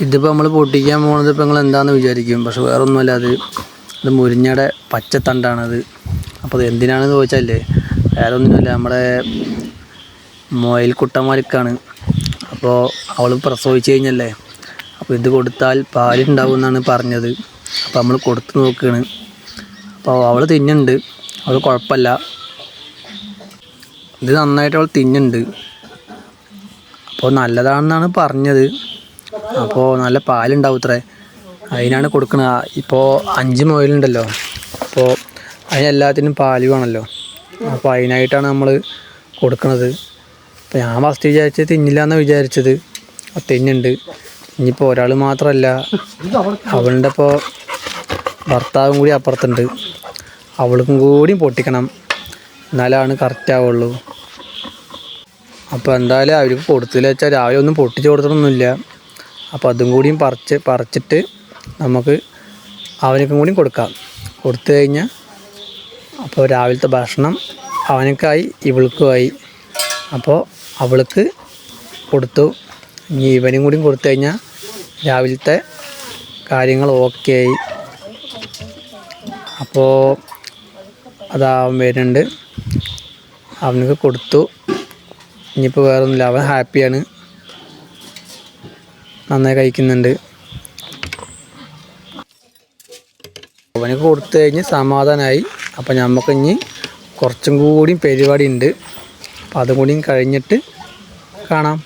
ഇതിപ്പോൾ നമ്മൾ പൊട്ടിക്കാൻ പോകുന്നത് ഇപ്പോൾ നിങ്ങൾ എന്താണെന്ന് വിചാരിക്കും. പക്ഷെ വേറൊന്നുമല്ല അത് ഇത് മുരിഞ്ഞയുടെ പച്ചത്തണ്ടാണത്. അപ്പോൾ അത് എന്തിനാണെന്ന് ചോദിച്ചാലേ വേറെ ഒന്നുമില്ല നമ്മുടെ മൊയൽ മൊയൽക്കുട്ടന്മാർക്കാണ് അപ്പോൾ അവൾ പ്രസവിച്ച് കഴിഞ്ഞല്ലേ? അപ്പോൾ ഇത് കൊടുത്താൽ പാലുണ്ടാവും എന്നാണ് പറഞ്ഞത്. അപ്പോൾ നമ്മൾ കൊടുത്ത് നോക്കുകയാണ് അപ്പോൾ അവൾ തിന്നുണ്ട് അവൾ കുഴപ്പമില്ല. ഇത് നന്നായിട്ട് അവൾ തിന്നുണ്ട് അപ്പോൾ നല്ലതാണെന്നാണ് പറഞ്ഞത്. അപ്പോൾ നല്ല പാലുണ്ടാവും ഇത്രേ അതിനാണ് കൊടുക്കുന്നത് ഇപ്പോൾ അഞ്ച് മുയലുണ്ടല്ലോ. അപ്പോൾ അതിനെല്ലാത്തിനും പാൽ വേണമല്ലോ അപ്പോൾ അതിനായിട്ടാണ് നമ്മൾ കൊടുക്കുന്നത് അപ്പോൾ ഞാൻ ഫസ്റ്റ് വിചാരിച്ചത് തിന്നില്ല എന്നാണ് വിചാരിച്ചത് തിന്നുണ്ട്. ഇനിയിപ്പോൾ ഒരാൾ മാത്രമല്ല അവളുടെ ഇപ്പോൾ ഭർത്താവും കൂടി അപ്പുറത്തുണ്ട്. അവൾക്കും കൂടി പൊട്ടിക്കണം. എന്നാലാണ് കറക്റ്റ് ആവുള്ളൂ. അപ്പോൾ എന്തായാലും അവർക്ക് കൊടുത്തില്ല വെച്ചാൽ രാവിലെ ഒന്നും പൊട്ടിച്ച് കൊടുത്തിട്ടൊന്നുമില്ല. അപ്പോൾ അതും കൂടിയും പറിച്ച് പറിച്ചിട്ട് നമുക്ക് അവനക്കും കൂടിയും കൊടുക്കാം. കൊടുത്തു കഴിഞ്ഞാൽ അപ്പോൾ രാവിലത്തെ ഭക്ഷണം അവനക്കായി ഇവൾക്കുമായി. അപ്പോൾ അവൾക്ക് കൊടുത്തു. ഇനി ഇവനും കൂടിയും കൊടുത്തു കഴിഞ്ഞാൽ രാവിലത്തെ കാര്യങ്ങൾ ഓക്കെ ആയി അപ്പോൾ അതാവൻ വരുന്നുണ്ട്. അവനക്ക് കൊടുത്തു. ഇനിയിപ്പോൾ വേറൊന്നുമില്ല. അവൻ ഹാപ്പിയാണ്. നന്നായി കഴിക്കുന്നുണ്ട്. അവന് കൊടുത്തു കഴിഞ്ഞ് സമാധാനമായി അപ്പം നമുക്ക് ഇനി കുറച്ചും കൂടിയും പരിപാടി ഉണ്ട്. അപ്പം അതും കൂടിയും കഴിഞ്ഞിട്ട് കാണാം.